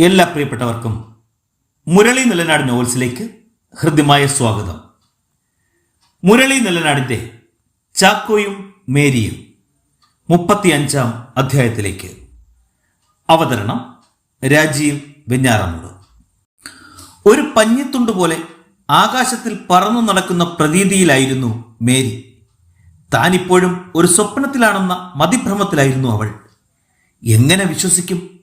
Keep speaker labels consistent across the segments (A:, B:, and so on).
A: എല്ലാ പ്രിയപ്പെട്ടവർക്കും മുരളി നിലനാട് നോവൽസിലേക്ക് ഹൃദ്യമായ സ്വാഗതം. മുരളി നിലനാടിന്റെ ചാക്കോയും മേരിയും മുപ്പത്തിയഞ്ചാം അധ്യായത്തിലേക്ക്. അവതരണം രാജീവ് വെഞ്ഞാറമൂട് ഒരു പഞ്ഞിത്തുണ്ട് പോലെ ആകാശത്തിൽ പറന്നു നടക്കുന്ന പ്രതീതിയിലായിരുന്നു മേരി. താനിപ്പോഴും ഒരു സ്വപ്നത്തിലാണെന്ന മതിഭ്രമത്തിലായിരുന്നു അവൾ. എങ്ങനെ വിശ്വസിക്കും?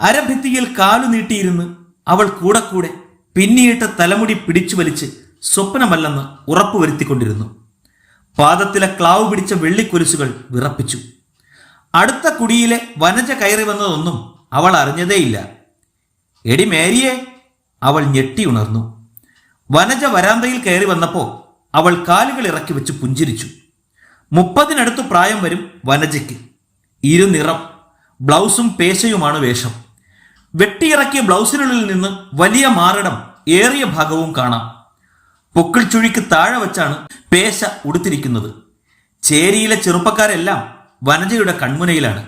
A: അരഭിത്തിയിൽ കാലു നീട്ടിയിരുന്ന് അവൾ കൂടെ കൂടെ പിന്നിയിട്ട തലമുടി പിടിച്ചു വലിച്ച് സ്വപ്നമല്ലെന്ന് ഉറപ്പുവരുത്തിക്കൊണ്ടിരുന്നു പാദത്തിലെ ക്ലാവ് പിടിച്ച വെള്ളിക്കൊലുസുകൾ വിറപ്പിച്ചു. അടുത്ത കുടിയിലെ വനജ കയറി വന്നതൊന്നും അവൾ അറിഞ്ഞതേയില്ല. എടി മേരിയെ അവൾ ഞെട്ടി ഉണർന്നു. വനജ വരാന്തയിൽ കയറി വന്നപ്പോൾ അവൾ കാലുകൾ ഇറക്കി വെച്ച് പുഞ്ചിരിച്ചു. മുപ്പതിനടുത്ത് പ്രായം വരും വനജയ്ക്ക്. ഇരുനിറം ബ്ലൗസും പേശയുമാണ് വേഷം. വെട്ടിയിറക്കിയ ബ്ലൗസിനുള്ളിൽ നിന്ന് വലിയ മാറിടം ഏറിയ ഭാഗവും കാണാം. പൊക്കിൾ ചുഴിക്ക് താഴെ വച്ചാണ് പേശ ഉടുത്തിരിക്കുന്നത്. ചേരിയിലെ ചെറുപ്പക്കാരെല്ലാം വനജയുടെ കൺമുനയിലാണ്.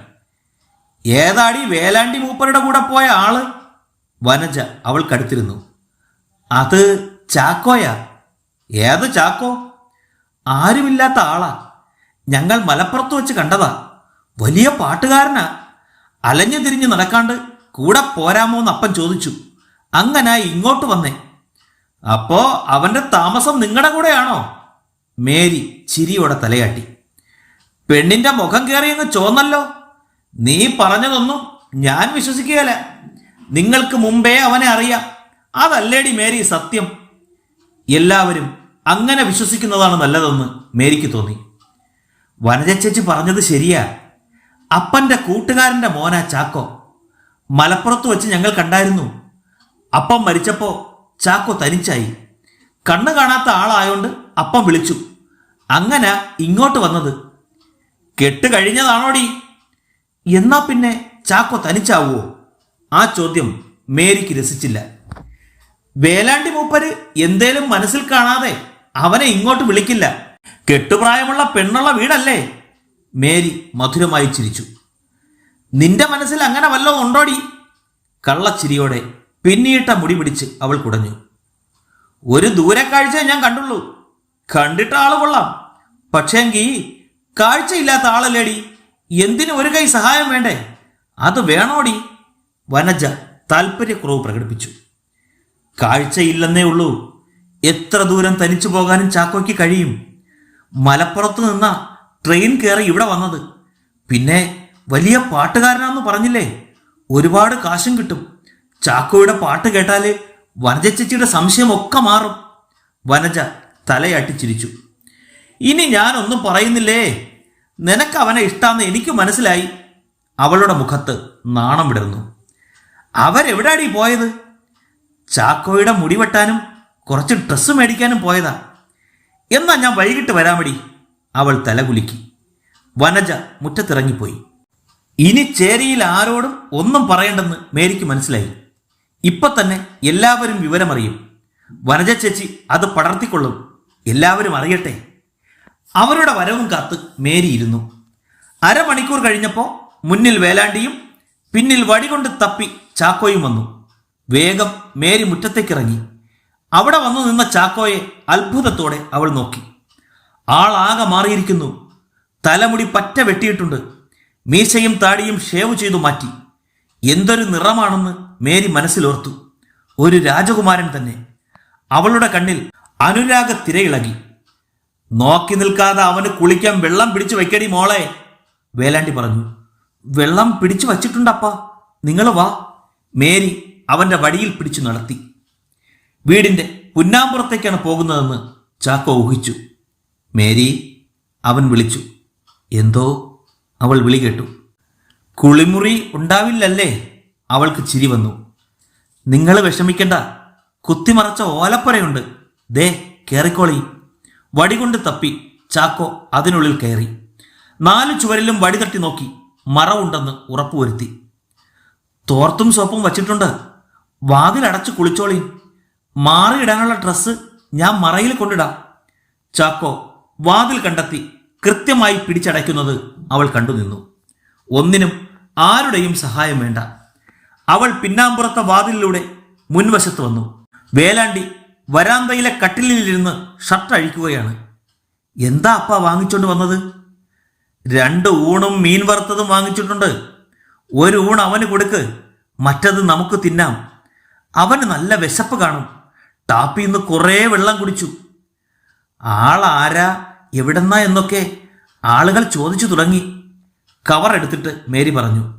A: ഏതാടി വേലാണ്ടി മൂപ്പരുടെ കൂടെ പോയ ആൾ? വനജ അവൾക്കടുത്തിരുന്നു. അത് ചാക്കോയാ? ഏത് ചാക്കോ? ആരുമില്ലാത്ത ആളാ. ഞങ്ങൾ മലപ്പുറത്ത് വെച്ച് കണ്ടതാ. വലിയ പാട്ടുകാരനാ. അലഞ്ഞു തിരിഞ്ഞ് നടക്കാണ്ട് കൂടെ പോരാമോ എന്ന് അപ്പൻ ചോദിച്ചു. അങ്ങനെ ഇങ്ങോട്ട് വന്നേ. അപ്പോ അവന്റെ താമസം നിങ്ങളുടെ കൂടെയാണോ? മേരി ചിരിയോടെ തലയാട്ടി. പെണ്ണിന്റെ മുഖം കയറിയെന്ന് ചോന്നല്ലോ നീ പറഞ്ഞതൊന്നും ഞാൻ വിശ്വസിക്കുകയല്ല. നിങ്ങൾക്ക് മുമ്പേ അവനെ അറിയാം. അതല്ലേടി മേരി സത്യം. എല്ലാവരും അങ്ങനെ വിശ്വസിക്കുന്നതാണ് നല്ലതെന്ന് മേരിക്ക് തോന്നി. വനജ ചേച്ചി പറഞ്ഞത് ശരിയാ. അപ്പന്റെ കൂട്ടുകാരന്റെ മോനാ ചാക്കോ. മലപ്പുറത്ത് വെച്ച് ഞങ്ങൾ കണ്ടായിരുന്നു. അപ്പം മരിച്ചപ്പോൾ ചാക്കോ തനിച്ചായി. കണ്ണു കാണാത്ത ആളായോണ്ട് അപ്പം വിളിച്ചു. അങ്ങനെ ഇങ്ങോട്ട് വന്നത്. കെട്ട് കഴിഞ്ഞതാണോടി? എന്നാ പിന്നെ ചാക്കോ തനിച്ചാവോ? ആ ചോദ്യം മേരിക്ക് രസിച്ചില്ല. വേലാണ്ടി മൂപ്പര് എന്തേലും മനസ്സിൽ കാണാതെ അവനെ ഇങ്ങോട്ട് വിളിക്കില്ല. കെട്ടുപ്രായമുള്ള പെണ്ണുള്ള വീടല്ലേ? മേരി മധുരമായി ചിരിച്ചു. നിന്റെ മനസ്സിൽ അങ്ങനെ വല്ലതും ഉണ്ടോടി? കള്ളച്ചിരിയോടെ പിന്നീട്ട മുടി പിടിച്ച് അവൾ കുടഞ്ഞു. ഒരു ദൂരക്കാഴ്ച ഞാൻ കണ്ടുള്ളൂ. കണ്ടിട്ട് ആൾ കൊള്ളാം. പക്ഷേങ്കി കാഴ്ചയില്ലാത്ത ആളല്ലേടി? എന്തിനു ഒരു കൈ സഹായം വേണ്ടേ? അത് വേണോടി? വനജ താല്പര്യക്കുറവ് പ്രകടിപ്പിച്ചു. കാഴ്ചയില്ലെന്നേ ഉള്ളൂ. എത്ര ദൂരം തനിച്ചു പോകാനും ചാക്കോയ്ക്ക് കഴിയും. മലപ്പുറത്ത് നിന്ന ട്രെയിൻ കയറി ഇവിടെ വന്നത്. പിന്നെ വലിയ പാട്ടുകാരനാന്ന് പറഞ്ഞില്ലേ? ഒരുപാട് കാശും കിട്ടും. ചാക്കോയുടെ പാട്ട് കേട്ടാൽ സംശയം സംശയമൊക്കെ മാറും. വനജ തലയാട്ടി ചിരിച്ചു. ഇനി ഞാനൊന്നും പറയുന്നില്ലേ? നിനക്ക് അവനെ ഇഷ്ടാന്ന് എനിക്ക് മനസ്സിലായി. അവളുടെ മുഖത്ത് നാണം വിടർന്നു. അവരെവിടാടി പോയത്? ചാക്കോയുടെ മുടി വെട്ടാനും കുറച്ച് ഡ്രസ്സ് മേടിക്കാനും പോയതാ. എന്നാ ഞാൻ വൈകിട്ട് വരാമടി. അവൾ തലകുലുക്കി വനജ മുറ്റത്തിറങ്ങിപ്പോയി. ഇനി ചേരിയിൽ ആരോടും ഒന്നും പറയണ്ടെന്ന് മേരിക്ക് മനസ്സിലായി. ഇപ്പൊ തന്നെ എല്ലാവരും വിവരമറിയും. വനജ ചേച്ചി അത് പടർത്തിക്കൊള്ളും. എല്ലാവരും അറിയട്ടെ. അവരുടെ വരവും കാത്ത് മേരി ഇരുന്നു. അരമണിക്കൂർ കഴിഞ്ഞപ്പോൾ മുന്നിൽ വേലാണ്ടിയും പിന്നിൽ വടികൊണ്ട് തപ്പി ചാക്കോയും വന്നു. വേഗം മേരി മുറ്റത്തേക്കിറങ്ങി. അവിടെ വന്നു നിന്ന ചാക്കോയെ അത്ഭുതത്തോടെ അവൾ നോക്കി. ആളാകെ മാറിയിരിക്കുന്നു. തലമുടി പറ്റ വെട്ടിയിട്ടുണ്ട്. മീശയും താടിയും ഷേവ് ചെയ്തു മാറ്റി. എന്തൊരു നിറമാണെന്ന് മേരി മനസ്സിലോർത്തു. ഒരു രാജകുമാരൻ തന്നെ. അവളുടെ കണ്ണിൽ അനുരാഗ തിരയിളകി. നോക്കി നിൽക്കാതെ അവന് കുളിക്കാൻ വെള്ളം പിടിച്ചു വയ്ക്കടി മോളെ വേലാണ്ടി പറഞ്ഞു. വെള്ളം പിടിച്ചു വച്ചിട്ടുണ്ടപ്പാ. നിങ്ങൾ വാ. മേരി അവന്റെ വടിയിൽ പിടിച്ചു നടത്തി. വീടിന്റെ പുന്നാമ്പുറത്തേക്കാണ് പോകുന്നതെന്ന് ചാക്കോ ഊഹിച്ചു. മേരി അവൻ വിളിച്ചു. എന്തോ? അവൾ വിളി കേട്ടു. കുളിമുറി ഉണ്ടാവില്ലല്ലേ? അവൾക്ക് ചിരി വന്നു. നിങ്ങൾ വിഷമിക്കണ്ട. കുത്തിമറച്ച ഓലപ്പുരയുണ്ട്. ദേ കയറിക്കോളി വടികൊണ്ട് തപ്പി ചാക്കോ അതിനുള്ളിൽ കയറി. നാലു ചുവരിലും വടി തട്ടി നോക്കി മറവുണ്ടെന്ന് ഉറപ്പുവരുത്തി. തോർത്തും സോപ്പും വച്ചിട്ടുണ്ട്. വാതിലടച്ച് കുളിച്ചോളി. മാറിയിടാനുള്ള ഡ്രസ്സ് ഞാൻ മറയിൽ കൊണ്ടിടാം. ചാക്കോ വാതിൽ കണ്ടെത്തി കൃത്യമായി പിടിച്ചടയ്ക്കുന്നത് അവൾ കണ്ടു നിന്നു. ഒന്നിനും ആരുടെയും സഹായം വേണ്ട. അവൾ പിന്നാമ്പുറത്തെ വാതിലിലൂടെ മുൻവശത്ത് വന്നു. വേലാണ്ടി വരാന്തയിലെ കട്ടിലിലിരുന്ന് ഷർട്ട് അഴിക്കുകയാണ്. എന്താ അപ്പ വാങ്ങിച്ചോണ്ട് വന്നത്? രണ്ട് ഊണും മീൻ വറുത്തതും വാങ്ങിച്ചിട്ടുണ്ട്. ഒരു ഊൺ അവന് കൊടുക്ക് മറ്റത് നമുക്ക് തിന്നാം. അവന് നല്ല വിശപ്പ് കാണും. ടാപ്പിൽ നിന്ന് കുറേ വെള്ളം കുടിച്ചു. ആളാരാ? എവിടെന്നാ എന്നൊക്കെ ആളുകൾ ചോദിച്ചു തുടങ്ങി. കവർ എടുത്തിട്ട് മേരി പറഞ്ഞു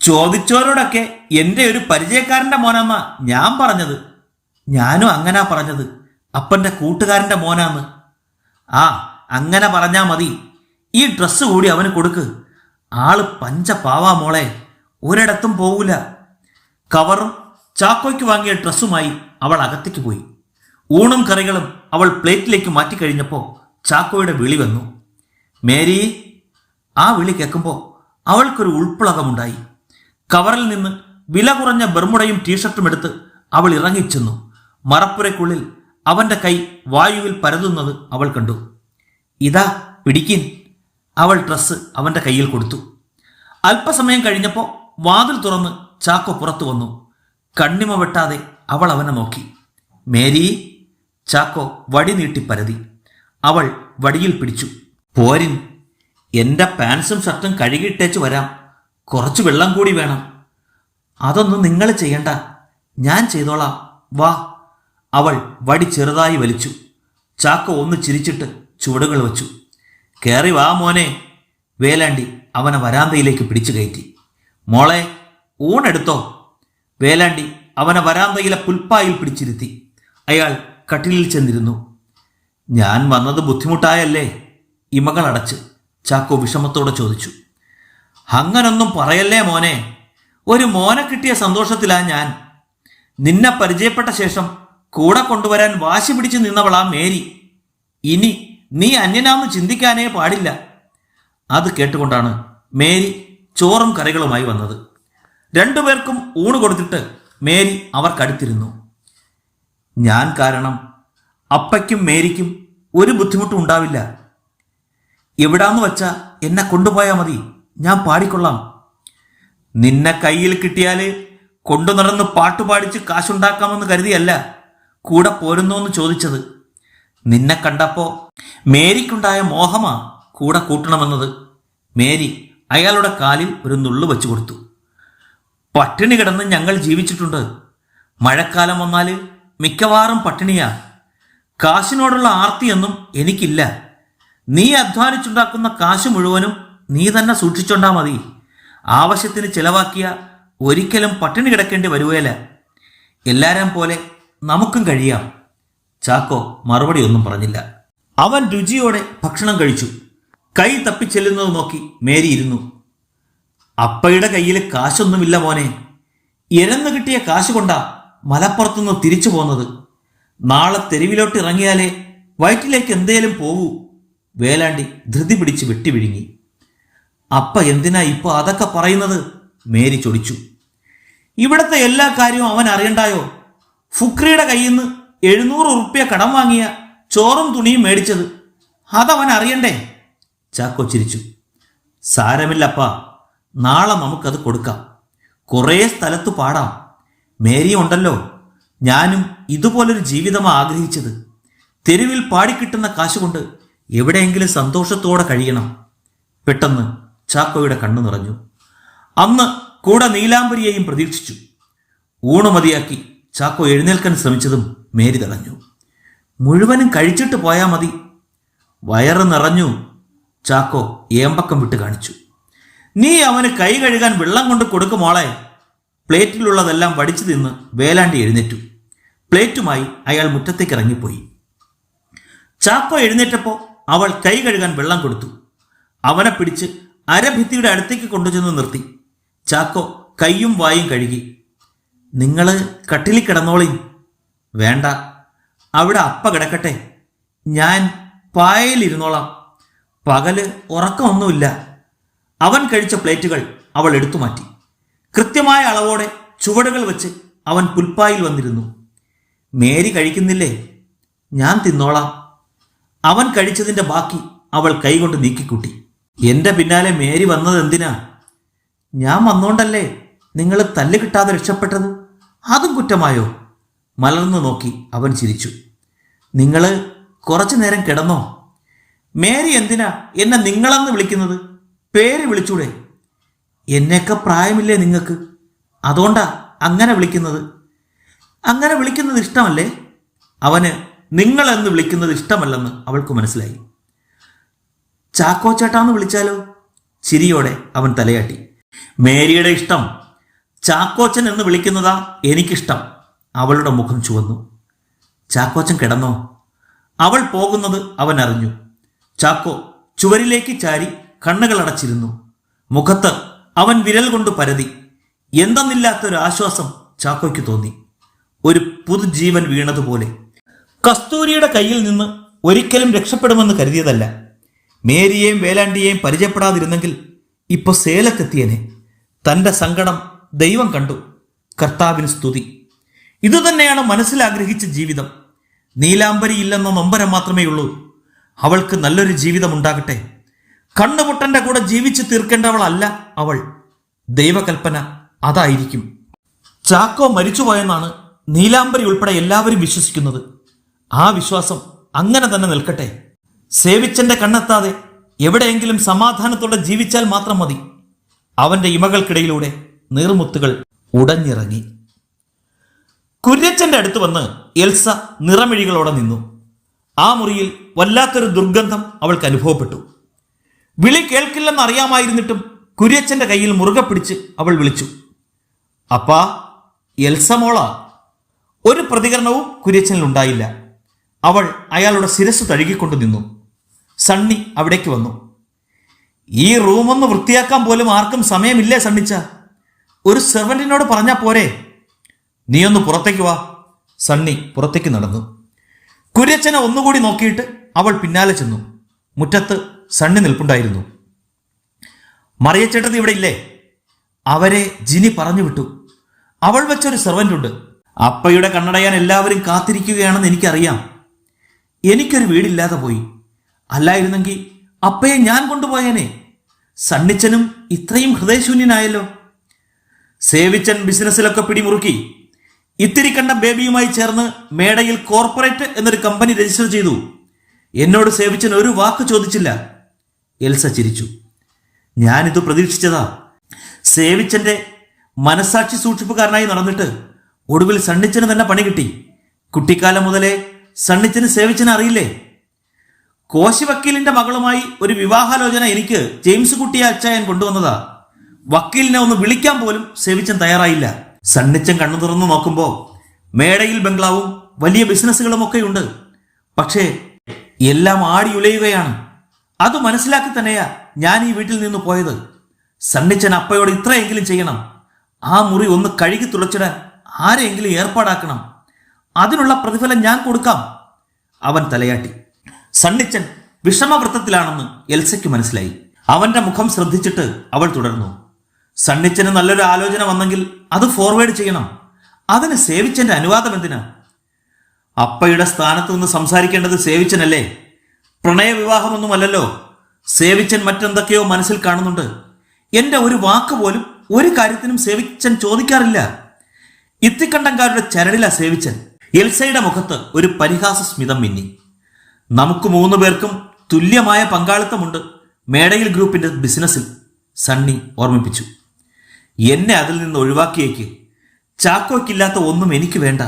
A: ചോദിച്ചവരോടൊക്കെ എന്റെ ഒരു പരിചയക്കാരന്റെ മോനാന്നാ ഞാൻ പറഞ്ഞത്. ഞാനും അങ്ങനാ പറഞ്ഞത്. അപ്പന്റെ കൂട്ടുകാരന്റെ മോനാന്ന്. ആ അങ്ങനെ പറഞ്ഞാ മതി. ഈ ഡ്രസ്സ് കൂടി അവന് കൊടുക്ക്. ആൾ പഞ്ച പാവാ മോളെ ഒരിടത്തും പോവൂല. കവറും ചാക്കോയ്ക്ക് വാങ്ങിയ ഡ്രസ്സുമായി അവൾ അകത്തേക്ക് പോയി. ഊണും കറികളും അവൾ പ്ലേറ്റിലേക്ക് മാറ്റിക്കഴിഞ്ഞപ്പോൾ ചാക്കോയുടെ വിളി വന്നു. മേരി ആ വിളി കേൾക്കുമ്പോൾ അവൾക്കൊരു ഉൾപ്പുളകമുണ്ടായി കവറിൽ നിന്ന് വില കുറഞ്ഞ ബർമുടയും ടീഷർട്ടും എടുത്ത് അവൾ ഇറങ്ങിച്ചെന്നു. മറപ്പുരയ്ക്കുള്ളിൽ അവന്റെ കൈ വായുവിൽ പരതുന്നത് അവൾ കണ്ടു. ഇതാ പിടിക്കിൻ. അവൾ ഡ്രസ്സ് അവന്റെ കയ്യിൽ കൊടുത്തു. അല്പസമയം കഴിഞ്ഞപ്പോൾ വാതിൽ തുറന്ന് ചാക്കോ പുറത്തു വന്നു. കണ്ണിമ വെട്ടാതെ അവൾ അവനെ നോക്കി. മേരി ചാക്കോ വടി നീട്ടി പരതി. അവൾ വടിയിൽ പിടിച്ചു. പോരിൻ എന്റെ പാൻസും ഷർട്ടും കഴുകിയിട്ടേച്ച് വരാം. കുറച്ച് വെള്ളം കൂടി വേണം. അതൊന്നും നിങ്ങൾ ചെയ്യണ്ട. ഞാൻ ചെയ്തോളാം. വാ. അവൾ വടി ചെറുതായി വലിച്ചു. ചാക്ക ഒന്ന് ചിരിച്ചിട്ട് ചുവടുകൾ വച്ചു. കയറി വാ മോനെ. വേലാണ്ടി അവനെ വരാന്തയിലേക്ക് പിടിച്ചു കയറ്റി. മോളെ ഊണെടുത്തോ. വേലാണ്ടി അവനെ വരാന്തയിലെ പുൽപ്പായിൽ പിടിച്ചിരുത്തി. അയാൾ കട്ടിലിൽ ചെന്നിരുന്നു. ഞാൻ വന്നത് ബുദ്ധിമുട്ടായല്ലേ? ഇമകൾ അടച്ച് ചാക്കോ വിഷമത്തോടെ ചോദിച്ചു. അങ്ങനൊന്നും പറയല്ലേ മോനെ? ഒരു മോനെ കിട്ടിയ സന്തോഷത്തിലാ ഞാൻ. നിന്നെ പരിചയപ്പെട്ട ശേഷം കൂടെ കൊണ്ടുവരാൻ വാശി പിടിച്ച് നിന്നവളാ മേരി. ഇനി നീ അന്യനാന്ന് ചിന്തിക്കാനേ പാടില്ല. അത് കേട്ടുകൊണ്ടാണ് മേരി ചോറും കറികളുമായി വന്നത്. രണ്ടുപേർക്കും ഊണ് കൊടുത്തിട്ട് മേരി അവർക്കടുത്തിരുന്നു. ഞാൻ കാരണം അപ്പയ്ക്കും മേരിക്കും ഒരു ബുദ്ധിമുട്ടും ഉണ്ടാവില്ല. എവിടാന്ന് വച്ചാ എന്നെ കൊണ്ടുപോയാൽ മതി. ഞാൻ പാടിക്കൊള്ളാം. നിന്നെ കയ്യിൽ കിട്ടിയാൽ കൊണ്ടു നടന്ന് പാട്ടുപാടിച്ച് കാശുണ്ടാക്കാമെന്ന് കരുതിയല്ല കൂടെ പോരുന്നോന്ന് ചോദിച്ചത്. നിന്നെ കണ്ടപ്പോ മേരിക്കുണ്ടായ മോഹമാ കൂടെ കൂട്ടണമെന്നത്. മേരി അയാളുടെ കാലിൽ ഒരു നുള്ളു വെച്ചു കൊടുത്തു. പട്ടിണി കിടന്ന് ഞങ്ങൾ ജീവിച്ചിട്ടുണ്ട്. മഴക്കാലം വന്നാൽ മിക്കവാറും പട്ടിണിയാ. കാശിനോടുള്ള ആർത്തിയൊന്നും എനിക്കില്ല. നീ അധ്വാനിച്ചുണ്ടാക്കുന്ന കാശ് മുഴുവനും നീ തന്നെ സൂക്ഷിച്ചോണ്ടാ മതി. ആവശ്യത്തിന് ചിലവാക്കിയ ഒരിക്കലും പട്ടിണി കിടക്കേണ്ടി വരുവേല എല്ലാരും പോലെ നമുക്കും കഴിയാം. ചാക്കോ മറുപടി ഒന്നും പറഞ്ഞില്ല. അവൻ രുചിയോടെ ഭക്ഷണം കഴിച്ചു. കൈ തപ്പിച്ചെല്ലുന്നത് നോക്കി മേരി ഇരുന്നു. അപ്പയുടെ കയ്യിൽ കാശൊന്നുമില്ല മോനെ. ഇരന്നു കിട്ടിയ കാശ് കൊണ്ടാ മലപ്പുറത്തുനിന്ന് തിരിച്ചു പോന്നത്. നാളെ തെരുവിലോട്ട് ഇറങ്ങിയാലേ വയറ്റിലേക്ക് എന്തേലും പോവൂ. വേലാണ്ടി ധൃതി പിടിച്ച് വെട്ടിവിഴുങ്ങി. അപ്പ എന്തിനാ ഇപ്പൊ അതൊക്കെ പറയുന്നത്? മേരി ചൊടിച്ചു ഇവിടത്തെ എല്ലാ കാര്യവും അവൻ അറിയണ്ടായോ? ഫുക്രിയുടെ കയ്യിൽ നിന്ന് എഴുന്നൂറ് ഉറുപ്പ്യ കടം വാങ്ങിയ ചോറും തുണിയും മേടിച്ചത് അതവൻ അറിയണ്ടേ? ചാക്കോ ചിരിച്ചു. സാരമില്ലപ്പ നാളെ നമുക്കത് കൊടുക്കാം. കുറേ സ്ഥലത്ത് പാടാം. മേരി ഉണ്ടല്ലോ. ഞാനും ഇതുപോലൊരു ജീവിതം ആഗ്രഹിച്ചത്. തെരുവിൽ പാടിക്കിട്ടുന്ന കാശുകൊണ്ട് എവിടെയെങ്കിലും സന്തോഷത്തോടെ കഴിയണം. പെട്ടെന്ന് ചാക്കോയുടെ കണ്ണു നിറഞ്ഞു. അന്ന് കൂടെ നീലാംബരിയെയും പ്രതീക്ഷിച്ചു. ഊണ് മതിയാക്കി ചാക്കോ എഴുന്നേൽക്കാൻ ശ്രമിച്ചതും മേരി തടഞ്ഞു. മുഴുവനും കഴിച്ചിട്ട് പോയാൽ മതി. വയറ് നിറഞ്ഞു ചാക്കോ ഏമ്പക്കം വിട്ട് കാണിച്ചു. നീ അവന് കൈ കഴുകാൻ വെള്ളം കൊണ്ട് കൊടുക്കും മോളെ. പ്ലേറ്റിലുള്ളതെല്ലാം വടിച്ചു തിന്ന് വേലാണ്ടി എഴുന്നേറ്റു. പ്ലേറ്റുമായി അയാൾ മുറ്റത്തേക്ക് ഇറങ്ങിപ്പോയി ചാക്കോ എഴുന്നേറ്റപ്പോൾ അവൾ കൈ കഴുകാൻ വെള്ളം കൊടുത്തു. അവനെ പിടിച്ച് അരഭിത്തിയുടെ അടുത്തേക്ക് കൊണ്ടുചെന്ന് നിർത്തി. ചാക്കോ കൈയും വായും കഴുകി. നിങ്ങൾ കട്ടിലി കിടന്നോളി വേണ്ട. അവിടെ അപ്പ കിടക്കട്ടെ. ഞാൻ പായയിലിരുന്നോളാം പകൽ ഉറക്കമൊന്നുമില്ല. അവൻ കഴിച്ച പ്ലേറ്റുകൾ അവൾ എടുത്തു മാറ്റി. കൃത്യമായ അളവോടെ ചുവടുകൾ വെച്ച് അവൻ പുൽപ്പായിൽ വന്നിരുന്നു. മേരി കഴിക്കുന്നില്ലേ? ഞാൻ തിന്നോളാം. അവൻ കഴിച്ചതിന്റെ ബാക്കി അവൾ കൈകൊണ്ട് നീക്കിക്കൂട്ടി. എന്റെ പിന്നാലെ മേരി വന്നത് എന്തിനാ? ഞാൻ വന്നോണ്ടല്ലേ നിങ്ങൾ തല്ല് കിട്ടാതെ രക്ഷപ്പെട്ടത്? അതും കുറ്റമായോ? മലർന്നു നോക്കി അവൻ ചിരിച്ചു. നിങ്ങൾ കുറച്ചു നേരം കിടന്നോ? മേരി എന്തിനാ എന്നെ നിങ്ങളെന്ന് വിളിക്കുന്നത്? പേര് വിളിച്ചൂടെ. എന്നെയൊക്കെ പ്രായമില്ലേ നിങ്ങൾക്ക്? അതുകൊണ്ടാ അങ്ങനെ വിളിക്കുന്നത്. അങ്ങനെ വിളിക്കുന്നത് ഇഷ്ടമല്ലേ? അവന് നിങ്ങളെന്ന് വിളിക്കുന്നത് ഇഷ്ടമല്ലെന്ന് അവൾക്ക് മനസ്സിലായി. ചാക്കോ ചേട്ടാന്ന് വിളിച്ചാലോ? ചിരിയോടെ അവൻ തലയാട്ടി. മേരിയുടെ ഇഷ്ടം. ചാക്കോച്ചൻ എന്ന് വിളിക്കുന്നതാ എനിക്കിഷ്ടം. അവളുടെ മുഖം ചുവന്നു. ചാക്കോച്ചൻ കിടന്നോ? അവൾ പോകുന്നത് അവൻ അറിഞ്ഞു. ചാക്കോ ചുവരിലേക്ക് ചാരി കണ്ണുകൾ അടച്ചിരുന്നു മുഖത്ത് അവൻ വിരൽ കൊണ്ട് പരതി. എന്തെന്നില്ലാത്തൊരു ആശ്വാസം ചാക്കോയ്ക്ക് തോന്നി. ഒരു പുതുജീവൻ വീണതുപോലെ. കസ്തൂരിയുടെ കയ്യിൽ നിന്ന് ഒരിക്കലും രക്ഷപ്പെടുമെന്ന് കരുതിയതല്ല. മേരിയെയും വേലാണ്ടിയെയും പരിചയപ്പെടാതിരുന്നെങ്കിൽ ഇപ്പൊ സേലത്തെത്തിയനെ. തന്റെ സങ്കടം ദൈവം കണ്ടു. കർത്താവിന് സ്തുതി. ഇതുതന്നെയാണ് മനസ്സിലാഗ്രഹിച്ച ജീവിതം. നീലാംബരി ഇല്ലെന്ന നൊമ്പരം മാത്രമേ ഉള്ളൂ അവൾക്ക് നല്ലൊരു ജീവിതം ഉണ്ടാകട്ടെ കണ്ണുമുട്ടന്റെ കൂടെ ജീവിച്ചു തീർക്കേണ്ടവളല്ല അവൾ. ദൈവകൽപ്പന അതായിരിക്കും. ചാക്കോ മരിച്ചുപോയെന്നാണ് നീലാംബരി ഉൾപ്പെടെ എല്ലാവരും വിശ്വസിക്കുന്നത്. ആ വിശ്വാസം അങ്ങനെ തന്നെ നിൽക്കട്ടെ. സേവിച്ചന്റെ കണ്ണെത്താതെ എവിടെയെങ്കിലും സമാധാനത്തോടെ ജീവിച്ചാൽ മാത്രം മതി. അവന്റെ ഇമകൾക്കിടയിലൂടെ നീർമുത്തുകൾ ഉടഞ്ഞിറങ്ങി. കുര്യച്ചന്റെ അടുത്ത് വന്ന് എൽസ നിറമിഴികളോടെ നിന്നു. ആ മുറിയിൽ വല്ലാത്തൊരു ദുർഗന്ധം അവൾക്ക് അനുഭവപ്പെട്ടു. വിളി കേൾക്കില്ലെന്ന് അറിയാമായിരുന്നിട്ടും കുര്യച്ചന്റെ കയ്യിൽ മുറുകെ പിടിച്ച് അവൾ വിളിച്ചു. അപ്പാ എൽസമോള ഒരു പ്രതികരണവും കുര്യച്ചനിൽ ഉണ്ടായില്ല. അവൾ അയാളുടെ ശിരസ് തഴുകിക്കൊണ്ട് നിന്നു. സണ്ണി അവിടേക്ക് വന്നു. ഈ റൂമൊന്ന് വൃത്തിയാക്കാൻ പോലും ആർക്കും സമയമില്ലേ സണ്ണിച്ച? ഒരു സെർവന്റിനോട് പറഞ്ഞാ പോരെ? നീയൊന്ന് പുറത്തേക്ക് വാ. സണ്ണി പുറത്തേക്ക് നടന്നു. കുര്യച്ചനെ ഒന്നുകൂടി നോക്കിയിട്ട് അവൾ പിന്നാലെ ചെന്നു. മുറ്റത്ത് സണ്ണി നിൽപ്പുണ്ടായിരുന്നു. മറിയച്ചേട്ടത് ഇവിടെ ഇല്ലേ? അവരെ ജിനി പറഞ്ഞു വിട്ടു. അവൾ വെച്ചൊരു സെർവന്റ് ഉണ്ട് അപ്പയുടെ കണ്ണടയാൻ എല്ലാവരും കാത്തിരിക്കുകയാണെന്ന് എനിക്കറിയാം. എനിക്കൊരു വീടില്ലാതെ പോയി. അല്ലായിരുന്നെങ്കിൽ അപ്പയെ ഞാൻ കൊണ്ടുപോയേനെ. സണ്ണിച്ചനും ഇത്രയും ഹൃദയശൂന്യനായല്ലോ. സേവിച്ചൻ ബിസിനസ്സിലൊക്കെ പിടിമുറുക്കി. ഇത്തിരി കണ്ട ബേബിയുമായി ചേർന്ന് മേടയിൽ കോർപ്പറേറ്റ് എന്നൊരു കമ്പനി രജിസ്റ്റർ ചെയ്തു. എന്നോട് സേവിച്ചൻ ഒരു വാക്ക് ചോദിച്ചില്ല. എൽസ ചിരിച്ചു. ഞാനിത് പ്രതീക്ഷിച്ചതാ. സേവിച്ചന്റെ മനസാക്ഷി സൂക്ഷിപ്പുകാരനായി നടന്നിട്ട് ഒടുവിൽ സണ്ണിച്ചന് തന്നെ പണി കിട്ടി. കുട്ടിക്കാലം മുതലേ സണ്ണിച്ചന് സേവിച്ചന് അറിയില്ലേ? കോശി വക്കീലിന്റെ മകളുമായി ഒരു വിവാഹാലോചന എനിക്ക് ജെയിംസ് കുട്ടിയെ അച്ചായൻ കൊണ്ടുവന്നതാ. വക്കീലിനെ ഒന്ന് വിളിക്കാൻ പോലും സേവിച്ചൻ തയ്യാറായില്ല. സണ്ണിച്ചൻ കണ്ണു തുറന്നു നോക്കുമ്പോൾ മേടയിൽ ബംഗ്ലാവും വലിയ ബിസിനസ്സുകളും ഒക്കെ ഉണ്ട് പക്ഷേ എല്ലാം ആടി ഉലയുകയാണ് അത് മനസ്സിലാക്കി തന്നെയാ ഞാൻ ഈ വീട്ടിൽ നിന്ന് പോയത്. സണ്ണിച്ചൻ അപ്പയോട് ഇത്രയെങ്കിലും ചെയ്യണം. ആ മുറി ഒന്ന് കഴുകി തുളച്ചിടാൻ ആരെയെങ്കിലും ഏർപ്പാടാക്കണം. അതിനുള്ള പ്രതിഫലം ഞാൻ കൊടുക്കാം. അവൻ തലയാട്ടി. സണ്ണിച്ചൻ വിഷമവൃത്തത്തിലാണെന്ന് എൽസയ്ക്ക് മനസ്സിലായി. അവന്റെ മുഖം ശ്രദ്ധിച്ചിട്ട് അവൾ തുടർന്നു. സണ്ണിച്ചന് നല്ലൊരു ആലോചന വന്നെങ്കിൽ അത് ഫോർവേഡ് ചെയ്യണം. അതിന് സേവിച്ചന്റെ അനുവാദം എന്തിനാ? അപ്പയുടെ സ്ഥാനത്ത് നിന്ന് സംസാരിക്കേണ്ടത് സേവിച്ചനല്ലേ? പ്രണയവിവാഹമൊന്നുമല്ലല്ലോ. സേവിച്ചൻ മറ്റെന്തൊക്കെയോ മനസ്സിൽ കാണുന്നുണ്ട്. എന്റെ ഒരു വാക്ക് പോലും ഒരു കാര്യത്തിനും സേവിച്ചൻ ചോദിക്കാറില്ല. ഇത്തിക്കണ്ടങ്കാരുടെ ചരടില സേവിച്ചൻ. എൽസയുടെ മുഖത്ത് ഒരു പരിഹാസ സ്മിതം മിന്നി. നമുക്ക് മൂന്നു പേർക്കും തുല്യമായ പങ്കാളിത്തമുണ്ട് മേടയിൽ ഗ്രൂപ്പിന്റെ ബിസിനസ്സിൽ സണ്ണി ഓർമ്മിപ്പിച്ചു. എന്നെ അതിൽ നിന്ന് ഒഴിവാക്കിയേക്ക്. ചാക്കോയ്ക്കില്ലാത്ത ഒന്നും എനിക്ക് വേണ്ട.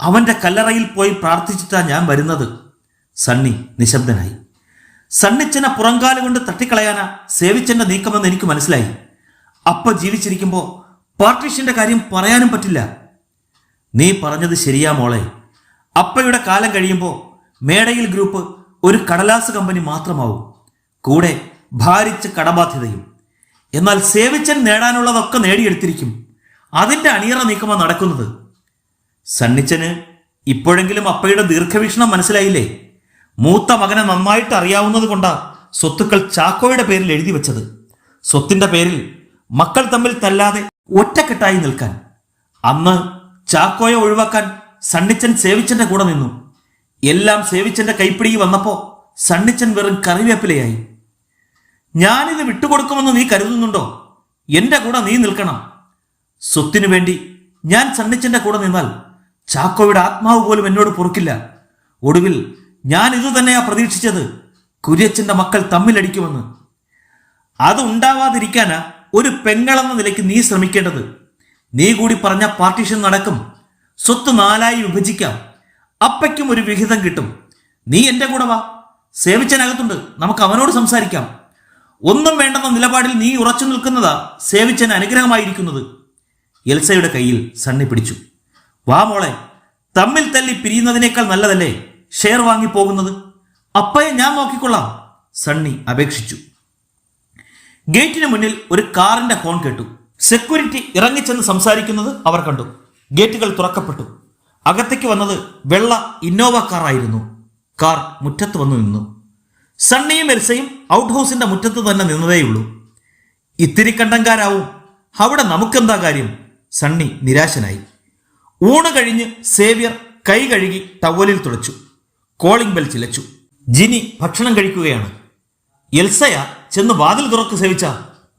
A: അവന്റെ കല്ലറയിൽ പോയി പ്രാർത്ഥിച്ചിട്ടാ ഞാൻ വരുന്നത്. സണ്ണി നിശബ്ദനായി. സണ്ണിച്ചനെ പുറങ്കാൽ കൊണ്ട് തട്ടിക്കളയാനാ സേവിച്ചന്റെ നീക്കമെന്ന് എനിക്ക് മനസ്സിലായി. അപ്പ ജീവിച്ചിരിക്കുമ്പോൾ പാർട്ടീഷന്റെ കാര്യം പറയാനും പറ്റില്ല. നീ പറഞ്ഞത് ശരിയാ മോളെ. അപ്പയുടെ കാലം കഴിയുമ്പോൾ മേടയിൽ ഗ്രൂപ്പ് ഒരു കടലാസ് കമ്പനി മാത്രമാവും. കൂടെ ഭാരിച്ച് കടബാധ്യതയും. എന്നാൽ സേവിച്ചൻ നേടാനുള്ളതൊക്കെ നേടിയെടുത്തിരിക്കും. അതിന്റെ അണിയറ നീക്കമാണ് നടക്കുന്നത്. സണ്ണിച്ചന് ഇപ്പോഴെങ്കിലും അപ്പയുടെ ദീർഘവീക്ഷണം മനസ്സിലായില്ലേ? മൂത്ത മകനെ നന്നായിട്ട് അറിയാവുന്നത് കൊണ്ടാ സ്വത്തുക്കൾ ചാക്കോയുടെ പേരിൽ എഴുതി വെച്ചത്. സ്വത്തിന്റെ പേരിൽ മക്കൾ തമ്മിൽ തല്ലാതെ ഒറ്റക്കെട്ടായി നിൽക്കാൻ. അന്ന് ചാക്കോയെ ഒഴിവാക്കാൻ സണ്ണിച്ചൻ സേവിച്ചന്റെ കൂടെ നിന്നു. എല്ലാം സേവിച്ചന്റെ കൈപ്പിടിയിൽ വന്നപ്പോ സണ്ണിച്ചൻ വെറും കറിവേപ്പിലയായി. ഞാനിത് വിട്ടുകൊടുക്കുമെന്ന് നീ കരുതുന്നുണ്ടോ? എന്റെ കൂടെ നീ നിൽക്കണം. സ്വത്തിനു വേണ്ടി ഞാൻ സണ്ണിച്ചന്റെ കൂടെ നിന്നാൽ ചാക്കോയുടെ ആത്മാവ് പോലും എന്നോട് പൊറുക്കില്ല. ഒടുവിൽ ഞാൻ ഇത് തന്നെയാ പ്രതീക്ഷിച്ചത്. കുര്യച്ചന്റെ മക്കൾ തമ്മിലടിക്കുമെന്ന്. അത് ഉണ്ടാവാതിരിക്കാനാ ഒരു പെങ്ങളെന്ന നിലയ്ക്ക് നീ ശ്രമിക്കേണ്ടത്. നീ കൂടി പറഞ്ഞ പാർട്ടീഷൻ നടക്കും. സ്വത്ത് നാലായി വിഭജിക്കാം. അപ്പയ്ക്കും ഒരു വിഹിതം കിട്ടും. നീ എന്റെ കൂടെ വാ. സേവിച്ചനകത്തുണ്ട്. നമുക്ക് അവനോട് സംസാരിക്കാം. ഒന്നും വേണ്ടെന്ന നിലപാടിൽ നീ ഉറച്ചു നിൽക്കുന്നതാ സേവിച്ചൻ അനുഗ്രഹമായിരിക്കുന്നത്. എൽസയുടെ കയ്യിൽ സണ്ണി പിടിച്ചു. വാ മോളെ തമ്മിൽ തല്ലി പിരിയുന്നതിനേക്കാൾ നല്ലതല്ലേ? ഷെയർ വാങ്ങി പോകുന്നത്? അപ്പയെ ഞാൻ നോക്കിക്കൊള്ളാം. സണ്ണി അപേക്ഷിച്ചു. ഗേറ്റിന് മുന്നിൽ ഒരു കാറിന്റെ ഹോൺ കേട്ടു. സെക്യൂരിറ്റി ഇറങ്ങിച്ചെന്ന് സംസാരിക്കുന്നത് അവർ കണ്ടു. ഗേറ്റുകൾ തുറക്കപ്പെട്ടു. അകത്തേക്ക് വന്നത് വെള്ള ഇന്നോവ കാറായിരുന്നു. കാർ മുറ്റത്ത് വന്നു നിന്നു. സണ്ണിയും എൽസയും ഔട്ട് ഹൗസിന്റെ മുറ്റത്ത് തന്നെ നിന്നതേയുള്ളൂ. ഇത്തിരി കണ്ടങ്കാരാവും. അവിടെ നമുക്കെന്താ കാര്യം? സണ്ണി നിരാശനായി. ഊണ് കഴിഞ്ഞ് സേവ്യർ കൈ കഴുകി ടവലിൽ തുളച്ചു കോളിംഗ് ബെൽ ചിലച്ചു. ജിനി ഭക്ഷണം കഴിക്കുകയാണ്. എൽസയ ചെന്ന് വാതിൽ തുറക്ക് സേവിച്ച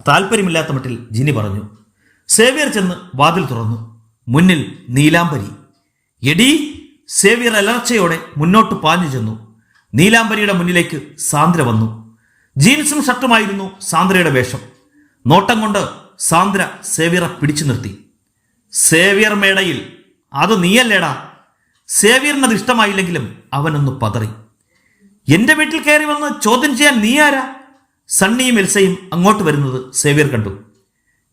A: താല്പര്യമില്ലാത്ത മട്ടിൽ ജിനി പറഞ്ഞു സേവിയർ ചെന്ന് വാതിൽ തുറന്നു. മുന്നിൽ നീലാംബരി. എടി സേവിയർ അലർച്ചയോടെ മുന്നോട്ട് പാഞ്ഞു ചെന്നു. നീലാംബരിയുടെ മുന്നിലേക്ക് സാന്ദ്ര വന്നു. ജീൻസും ഷർട്ടുമായിരുന്നു സാന്ദ്രയുടെ വേഷം. നോട്ടം കൊണ്ട് സാന്ദ്ര സേവിയറെ പിടിച്ചു നിർത്തി. സേവിയർ മേടയിൽ അത് നീയല്ലേടാ. സേവിയറിനത് ഇഷ്ടമായില്ലെങ്കിലും അവനൊന്ന് പതറി. എന്റെ വീട്ടിൽ കയറി വന്ന് ചോദ്യം ചെയ്യാൻ നീ ആരാ? സണ്ണിയും എൽസയും അങ്ങോട്ട് വരുന്നത് സേവ്യർ കണ്ടു.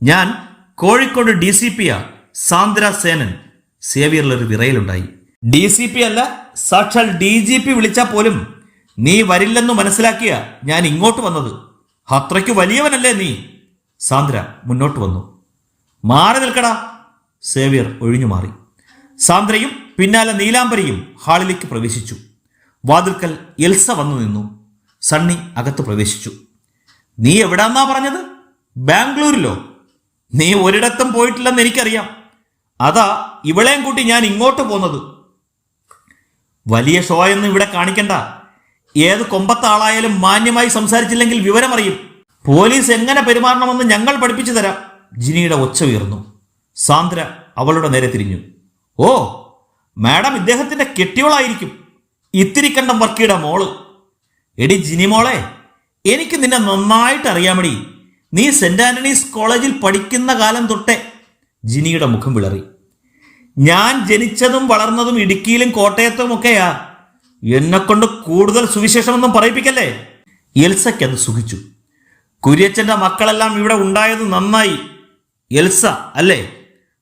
A: ഞാൻ കോഴിക്കോട് ഡി സി പിയാ സാന്ദ്ര സേനൻ. സേവ്യറിലൊരു വിറയിലുണ്ടായി. ഡി സി പി അല്ല സാക്ഷാൽ ഡി ജി പി വിളിച്ചാൽ പോലും നീ വരില്ലെന്ന് മനസ്സിലാക്കിയ ഞാൻ ഇങ്ങോട്ട് വന്നത്. അത്രയ്ക്ക് വലിയവനല്ലേ നീ? സാന്ദ്ര മുന്നോട്ട് വന്നു. മാറി നിൽക്കടാ. സേവ്യർ ഒഴിഞ്ഞു മാറി. സാന്ദ്രയും പിന്നാലെ നീലാംബരിയും ഹാളിലേക്ക് പ്രവേശിച്ചു. വാതിൽക്കൽ എൽസ വന്നു നിന്നു. സണ്ണി അകത്ത് പ്രവേശിച്ചു. നീ എവിടാന്നാ പറഞ്ഞത്? ബാംഗ്ലൂരിലോ? നീ ഒരിടത്തും പോയിട്ടില്ലെന്ന് എനിക്കറിയാം. അതാ ഇവളെയും കൂട്ടി ഞാൻ ഇങ്ങോട്ട് പോന്നത്. വലിയ ഷോ എന്ന് ഇവിടെ കാണിക്കണ്ട. ഏത് കൊമ്പത്താളായാലും മാന്യമായി സംസാരിച്ചില്ലെങ്കിൽ വിവരമറിയും. പോലീസ് എങ്ങനെ പെരുമാറണമെന്ന് ഞങ്ങൾ പഠിപ്പിച്ചു തരാം. ജിനിയുടെ ഒച്ച ഉയർന്നു. സാന്ദ്ര അവളുടെ നേരെ തിരിഞ്ഞു. ഓ മാഡം ഇദ്ദേഹത്തിന്റെ കെട്ടിയോളായിരിക്കും. ഇത്തിരി കണ്ടം വർക്കിയുടെ മോൾ. എടി ജിനി മോളെ എനിക്ക് നിന്നെ നന്നായിട്ട് അറിയാമടി. നീ സെന്റ് ആന്റണീസ് കോളേജിൽ പഠിക്കുന്ന കാലം തൊട്ടേ ജിനിയുടെ മുഖം വിളറി. ഞാൻ ജനിച്ചതും വളർന്നതും ഇടുക്കിയിലും കോട്ടയത്തും ഒക്കെയാ. എന്നെ കൊണ്ട് കൂടുതൽ സുവിശേഷമൊന്നും പറയിപ്പിക്കല്ലേ? എൽസയ്ക്ക് അത് സുഖിച്ചു. കുര്യച്ചന്റെ മക്കളെല്ലാം ഇവിടെ ഉണ്ടായത് നന്നായി. എൽസ അല്ലേ?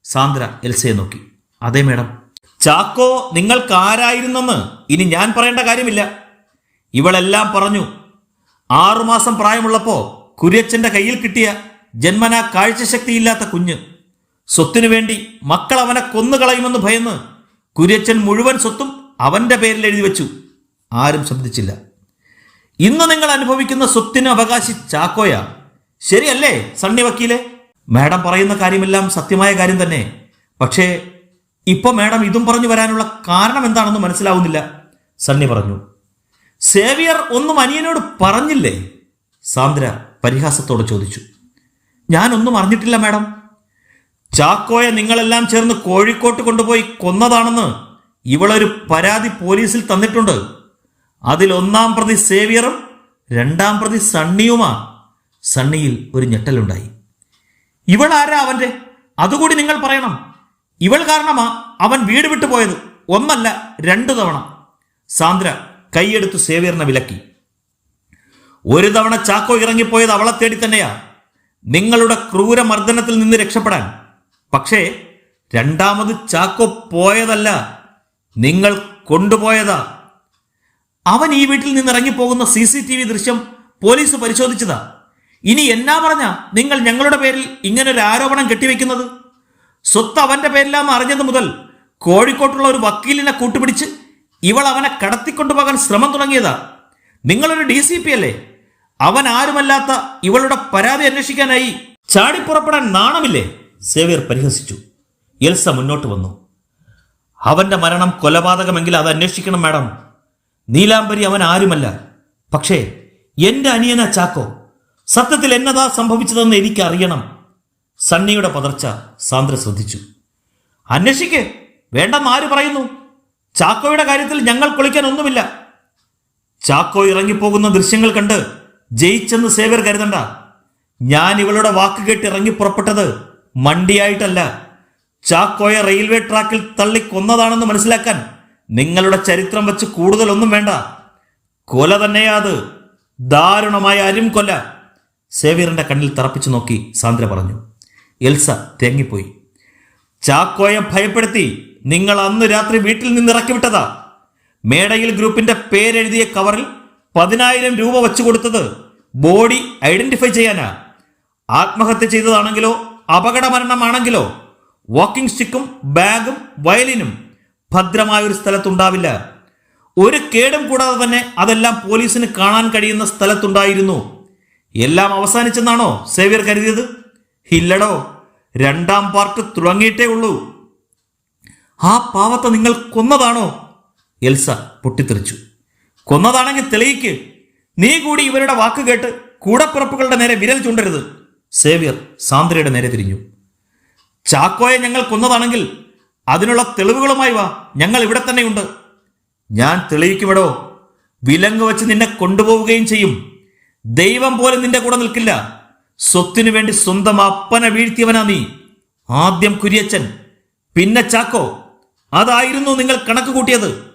A: സാന്ദ്ര എൽസയെ നോക്കി. അതേ മേഡം. ചാക്കോ നിങ്ങൾക്ക് ആരായിരുന്നെന്ന് ഇനി ഞാൻ പറയേണ്ട കാര്യമില്ല. ഇവളെല്ലാം പറഞ്ഞു ആറുമാസം പ്രായമുള്ളപ്പോൾ കുര്യച്ചന്റെ കയ്യിൽ കിട്ടിയ ജന്മനാ കാഴ്ചശക്തിയില്ലാത്ത കുഞ്ഞ്. സ്വത്തിനു വേണ്ടി മക്കൾ അവനെ കൊന്നുകളയുമെന്ന് ഭയന്ന് കുര്യച്ചൻ മുഴുവൻ സ്വത്തും അവന്റെ പേരിൽ എഴുതി വെച്ചു. ആരും ശ്രദ്ധിച്ചില്ല. ഇന്ന് നിങ്ങൾ അനുഭവിക്കുന്ന സ്വത്തിന് അവകാശി ചാക്കോയ? ശരിയല്ലേ സണ്ണി വക്കീലെ? മാഡം പറയുന്ന കാര്യമെല്ലാം സത്യമായ കാര്യം തന്നെ. പക്ഷേ ഇപ്പൊ മാഡം ഇതും പറഞ്ഞു വരാനുള്ള കാരണം എന്താണെന്ന് മനസ്സിലാവുന്നില്ല. സണ്ണി പറഞ്ഞു സേവിയർ ഒന്നും അനിയനോട് പറഞ്ഞില്ലേ? സാന്ദ്ര പരിഹാസത്തോടെ ചോദിച്ചു ഞാനൊന്നും അറിഞ്ഞിട്ടില്ല മാഡം. ചാക്കോയെ നിങ്ങളെല്ലാം ചേർന്ന് കോഴിക്കോട്ട് കൊണ്ടുപോയി കൊന്നതാണെന്ന് ഇവളൊരു പരാതി പോലീസിൽ തന്നിട്ടുണ്ട്. അതിൽ ഒന്നാം പ്രതി സേവിയറും രണ്ടാം പ്രതി സണ്ണിയുമാ. സണ്ണിയിൽ ഒരു ഞെട്ടലുണ്ടായി ഇവളാരാ അവന്റെ? അതുകൂടി നിങ്ങൾ പറയണം. ഇവൾ കാരണമാ അവൻ വീട് വിട്ടു പോയത്. ഒന്നല്ല രണ്ടു തവണ. സാന്ദ്ര കൈയെടുത്ത് സേവിയറിനെ വിലക്കി. ഒരു തവണ ചാക്കോ ഇറങ്ങിപ്പോയത് അവളെ തേടി തന്നെയാ. നിങ്ങളുടെ ക്രൂര ക്രൂരമർദ്ദനത്തിൽ നിന്ന് രക്ഷപ്പെടാൻ. പക്ഷേ രണ്ടാമത് ചാക്കോ പോയതല്ല നിങ്ങൾ കൊണ്ടുപോയതാ. അവൻ ഈ വീട്ടിൽ നിന്ന് ഇറങ്ങിപ്പോകുന്ന സി സി ടി വി ദൃശ്യം പോലീസ് പരിശോധിച്ചതാ. ഇനി എന്നാ പറഞ്ഞ നിങ്ങൾ ഞങ്ങളുടെ പേരിൽ ഇങ്ങനൊരു ആരോപണം കെട്ടിവെക്കുന്നത്? സ്വത്ത് അവന്റെ പേരിലാന്ന് അറിഞ്ഞത് മുതൽ കോഴിക്കോട്ടുള്ള ഒരു വക്കീലിനെ കൂട്ടുപിടിച്ച് ഇവൾ അവനെ കടത്തിക്കൊണ്ടുപോകാൻ ശ്രമം തുടങ്ങിയതാ. നിങ്ങളൊരു ഡി സി പി അല്ലേ? അവൻ ആരുമല്ലാത്ത ഇവളുടെ പരാതി അന്വേഷിക്കാനായി ചാടിപ്പുറപ്പെടാൻ നാണമില്ലേ? സേവ്യർ പരിഹസിച്ചു. എൽസ മുന്നോട്ട് വന്നു. അവന്റെ മരണം കൊലപാതകമെങ്കിൽ അത് അന്വേഷിക്കണം മാഡം. നീലാംബരി അവൻ ആരുമല്ല. പക്ഷേ എന്റെ അനിയന ചാക്കോ. സത്യത്തിൽ എന്നതാ സംഭവിച്ചതെന്ന് എനിക്കറിയണം. സണ്ണിയുടെ പതർച്ച സാന്ദ്ര ശ്രദ്ധിച്ചു. അന്വേഷിക്ക്. വേണ്ടെന്ന് ആര് പറയുന്നു? ചാക്കോയുടെ കാര്യത്തിൽ ഞങ്ങൾ കുളിക്കാൻ ഒന്നുമില്ല. ചാക്കോ ഇറങ്ങിപ്പോകുന്ന ദൃശ്യങ്ങൾ കണ്ട് ജയിച്ചെന്ന് സേവർ കരുതണ്ട. ഞാൻ ഇവളുടെ വാക്ക് കേട്ട് ഇറങ്ങി പുറപ്പെട്ടത് മണ്ടിയായിട്ടല്ല. ചാക്കോയെ റെയിൽവേ ട്രാക്കിൽ തള്ളി കൊന്നതാണെന്ന് മനസ്സിലാക്കാൻ നിങ്ങളുടെ ചരിത്രം വെച്ച് കൂടുതലൊന്നും വേണ്ട. കൊല തന്നെയാ അത്. ദാരുണമായ അരും കൊല സേവ്യറിന്റെ കണ്ണിൽ തറപ്പിച്ചു നോക്കി സാന്ദ്ര പറഞ്ഞു. എൽസ തേങ്ങിപ്പോയി. ചാക്കോയെ ഭയപ്പെടുത്തി നിങ്ങൾ അന്ന് രാത്രി വീട്ടിൽ നിന്ന് ഇറക്കി വിട്ടതാ മേടയിൽ ഗ്രൂപ്പിന്റെ പേരെഴുതിയ കവറിൽ പതിനായിരം രൂപ വെച്ചു കൊടുത്തത് ബോഡി ഐഡന്റിഫൈ ചെയ്യാനാ. ആത്മഹത്യ ചെയ്തതാണെങ്കിലോ അപകടമരണമാണെങ്കിലോ വാക്കിംഗ് സ്റ്റിക്കും ബാഗും വയലിനും ഭദ്രമായൊരു സ്ഥലത്തുണ്ടാവില്ല. ഒരു കേടും കൂടാതെ തന്നെ അതെല്ലാം പോലീസിന് കാണാൻ കഴിയുന്ന സ്ഥലത്തുണ്ടായിരുന്നു. എല്ലാം അവസാനിച്ചെന്നാണോ സേവ്യർ കരുതിയത്? ഇല്ലടോ രണ്ടാം പാർട്ട് തുടങ്ങിയിട്ടേ ഉള്ളൂ. ആ പാവത്തെ നിങ്ങൾ കൊന്നതാണോ? എൽസ പൊട്ടിത്തെറിച്ചു. കൊന്നതാണെങ്കിൽ തെളിയിക്ക്. നീ കൂടി ഇവരുടെ വാക്ക് കേട്ട് കൂടപ്പിറപ്പുകളുടെ നേരെ വിരൽ ചൂണ്ടരുത്. സേവ്യർ സാന്ദ്രയുടെ നേരെ തിരിഞ്ഞു. ചാക്കോയെ ഞങ്ങൾ കൊന്നതാണെങ്കിൽ അതിനുള്ള തെളിവുകളുമായി വാ. ഞങ്ങൾ ഇവിടെ തന്നെയുണ്ട്. ഞാൻ തെളിയിക്കുമെടോ വിലങ്ങ് വെച്ച് നിന്നെ കൊണ്ടുപോവുകയും ചെയ്യും. ദൈവം പോലും നിന്റെ കൂടെ നിൽക്കില്ല. സ്വത്തിനു വേണ്ടി സ്വന്തം അപ്പനെ വീഴ്ത്തിയവനാ നീ. ആദ്യം കുര്യച്ചൻ പിന്നെ ചാക്കോ. അതായിരുന്നു നിങ്ങൾ കണക്ക് കൂട്ടിയത്.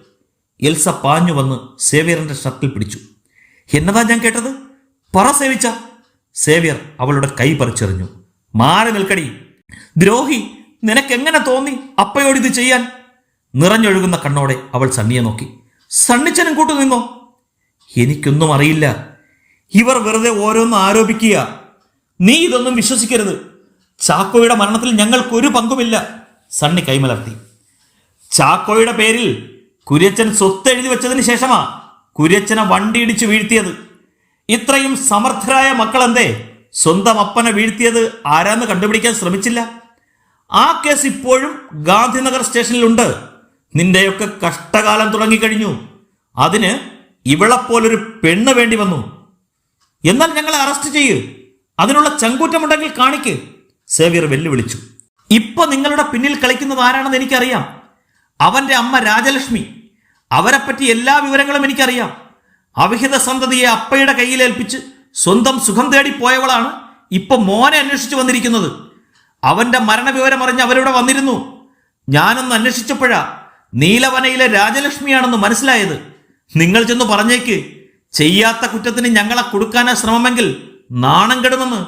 A: എൽസ പാഞ്ഞു വന്ന് സേവ്യറിന്റെ ഷർട്ടിൽ പിടിച്ചു. എന്നതാ ഞാൻ കേട്ടത്? പറ സേവിച്ച. സേവ്യർ അവളുടെ കൈ പറിച്ചെറിഞ്ഞു. മാറി നിൽക്കടി. ദ്രോഹി നിനക്കെങ്ങനെ തോന്നി അപ്പയോട് ഇത് ചെയ്യാൻ? നിറഞ്ഞൊഴുകുന്ന കണ്ണോടെ അവൾ സണ്ണിയെ നോക്കി. സണ്ണിച്ചനും കൂട്ടു നിന്നോ എനിക്കൊന്നും അറിയില്ല. ഇവർ വെറുതെ ഓരോന്ന് ആരോപിക്കുക. നീ ഇതൊന്നും വിശ്വസിക്കരുത്. ചാക്കോയുടെ മരണത്തിൽ ഞങ്ങൾക്കൊരു പങ്കുമില്ല. സണ്ണി കൈമലർത്തി. ചാക്കോയുടെ പേരിൽ കുര്യച്ചൻ സ്വത്ത് എഴുതി വെച്ചതിന് ശേഷമാ കുര്യച്ചനെ വണ്ടിയിടിച്ച് വീഴ്ത്തിയത്. ഇത്രയും സമർത്ഥരായ മക്കളെന്തേ? സ്വന്തം അപ്പനെ വീഴ്ത്തിയത് ആരാന്ന് കണ്ടുപിടിക്കാൻ ശ്രമിച്ചില്ല. ആ കേസ് ഇപ്പോഴും ഗാന്ധിനഗർ സ്റ്റേഷനിലുണ്ട്. നിന്റെയൊക്കെ കഷ്ടകാലം തുടങ്ങിക്കഴിഞ്ഞു. അതിന് ഇവളെപ്പോലൊരു പെണ്ണ് വേണ്ടി വന്നു. എന്നാൽ ഞങ്ങളെ അറസ്റ്റ് ചെയ്യൂ. അതിനുള്ള ചങ്കൂറ്റമുണ്ടെങ്കിൽ കാണിക്ക്. സേവ്യർ വെല്ലുവിളിച്ചു. ഇപ്പൊ നിങ്ങളുടെ പിന്നിൽ കളിക്കുന്നത് ആരാണെന്ന് എനിക്കറിയാം. അവന്റെ അമ്മ രാജലക്ഷ്മി. അവരെപ്പറ്റി എല്ലാ വിവരങ്ങളും എനിക്കറിയാം. അവിഹിത സന്തതിയെ അപ്പയുടെ കയ്യിലേൽപ്പിച്ച് സ്വന്തം സുഖം തേടി പോയവളാണ് ഇപ്പൊ മോനെ അന്വേഷിച്ചു വന്നിരിക്കുന്നത്. അവന്റെ മരണവിവരം അറിഞ്ഞ് അവരിവിടെ വന്നിരുന്നു. ഞാനൊന്ന് അന്വേഷിച്ചപ്പോഴാ നീലവനയിലെ രാജലക്ഷ്മിയാണെന്ന് മനസ്സിലായത്. നിങ്ങൾ ചെന്ന് പറഞ്ഞേക്ക്. ചെയ്യാത്ത കുറ്റത്തിന് ഞങ്ങളെ കൊടുക്കാനാ ശ്രമമെങ്കിൽ നാണം കെടുമെന്ന്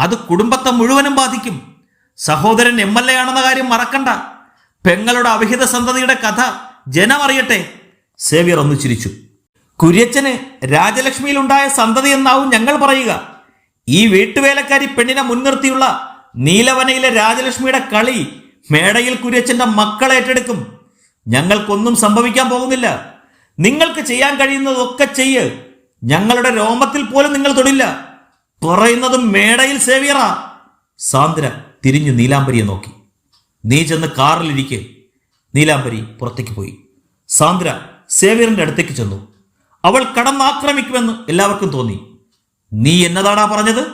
A: അത് കുടുംബത്തെ മുഴുവനും ബാധിക്കും. സഹോദരൻ എം എൽ എ ആണെന്ന കാര്യം മറക്കണ്ട. പെങ്ങളുടെ അവിഹിത സന്തതിയുടെ കഥ ജനമറിയട്ടെ സേവ്യർ ഒന്ന് ചിരിച്ചു. കുര്യച്ചന് രാജലക്ഷ്മിയിലുണ്ടായ സന്തതി എന്നാവും ഞങ്ങൾ പറയുക. ഈ വീട്ടുവേലക്കാരി പെണ്ണിനെ മുൻനിർത്തിയുള്ള നീലവനയിലെ രാജലക്ഷ്മിയുടെ കളി മേടയിൽ കുര്യച്ചന്റെ മക്കൾ ഏറ്റെടുക്കും. ഞങ്ങൾക്കൊന്നും സംഭവിക്കാൻ പോകുന്നില്ല. നിങ്ങൾക്ക് ചെയ്യാൻ കഴിയുന്നതൊക്കെ ചെയ്യ്. ഞങ്ങളുടെ രോമത്തിൽ പോലും നിങ്ങൾ തൊടില്ല. പറയുന്നതും മേടയിൽ സേവിയറാ. സാന്ദ്ര തിരിഞ്ഞു നീലാംബരിയെ നോക്കി. നീ ചെന്ന് കാറിലിരിക്കെ. നീലാംബരി പുറത്തേക്ക് പോയി. സാന്ദ്ര സേവിയറിന്റെ അടുത്തേക്ക് ചെന്നു. അവൾ കടന്നാക്രമിക്കുമെന്ന് എല്ലാവർക്കും തോന്നി. നീ എന്നതാടാ പറഞ്ഞത്?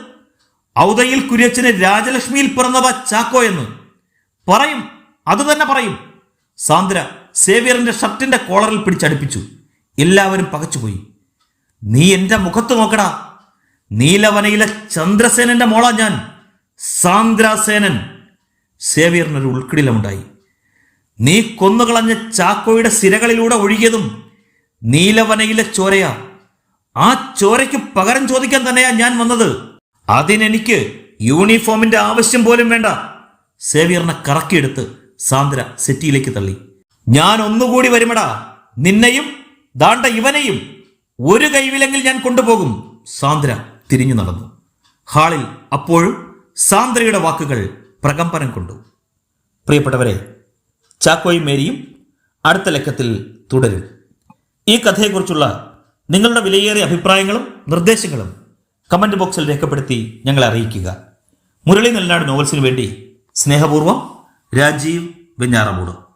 A: ഔദയിൽ കുര്യച്ചന് രാജലക്ഷ്മിയിൽ പിറന്നവ ചാക്കോ എന്ന്. പറയും അത് തന്നെ പറയും. സാന്ദ്ര സേവിയറിന്റെ ഷർട്ടിന്റെ കോളറിൽ പിടിച്ചടുപ്പിച്ചു. എല്ലാവരും പകച്ചുപോയി. നീ എന്റെ മുഖത്ത് നോക്കടാ. നീലവനയിലെ ചന്ദ്രസേനന്റെ മോള ഞാൻ. സാന്ദ്രാസേനൻ. സേവിയറിനൊരു ഉൾക്കിടിലമുണ്ടായി. നീ കൊന്നുകളഞ്ഞ ചാക്കോയുടെ സിരകളിലൂടെ ഒഴുകിയതും നീലവനയിലെ ചോരയാ. ആ ചോരയ്ക്ക് പകരം ചോദിക്കാൻ തന്നെയാ ഞാൻ വന്നത്. അതിനെനിക്ക് യൂണിഫോമിന്റെ ആവശ്യം പോലും വേണ്ട. സേവിയറിനെ കറക്കിയെടുത്ത് സാന്ദ്ര സെറ്റിയിലേക്ക് തള്ളി. ഞാൻ ഒന്നുകൂടി വരുമടാ. നിന്നെയും ദാണ്ട ഇവനെയും ഒരു കൈവിലെങ്കിൽ ഞാൻ കൊണ്ടുപോകും സാന്ദ്ര. തിരിഞ്ഞു നടന്നു. ഹാളിൽ അപ്പോഴും സാന്ദ്രയുടെ വാക്കുകൾ പ്രകമ്പനം കൊണ്ടു. പ്രിയപ്പെട്ടവരെ ചാക്കോയും മേരിയും അടുത്ത ലക്കത്തിൽ തുടരും. ഈ കഥയെക്കുറിച്ചുള്ള നിങ്ങളുടെ വിലയേറിയ അഭിപ്രായങ്ങളും നിർദ്ദേശങ്ങളും കമന്റ് ബോക്സിൽ രേഖപ്പെടുത്തി ഞങ്ങളെ അറിയിക്കുക. മുരളി നെല്ലാട് നോവൽസിന് വേണ്ടി സ്നേഹപൂർവം രാജീവ് വെഞ്ഞാറമൂട്.